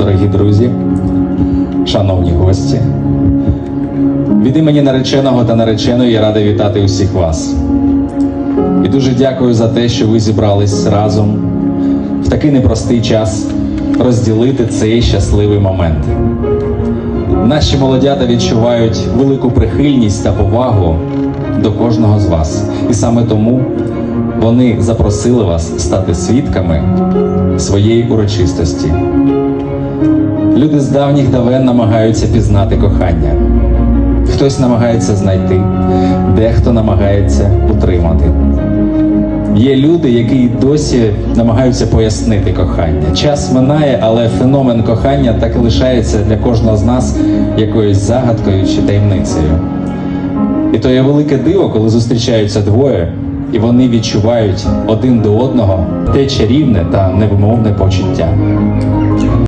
Дорогі друзі, шановні гості, від імені нареченого та нареченої я радий вітати усіх вас. І дуже дякую за те, що ви зібрались разом в такий непростий час розділити цей щасливий момент. Наші молодята відчувають велику прихильність та повагу до кожного з вас. І саме тому вони запросили вас стати свідками своєї урочистості. Люди з давніх давен намагаються пізнати кохання. Хтось намагається знайти, дехто намагається утримати. Є люди, які досі намагаються пояснити кохання. Час минає, але феномен кохання так і лишається для кожного з нас якоюсь загадкою чи таємницею. І то є велике диво, коли зустрічаються двоє, і вони відчувають один до одного те чарівне та невимовне почуття.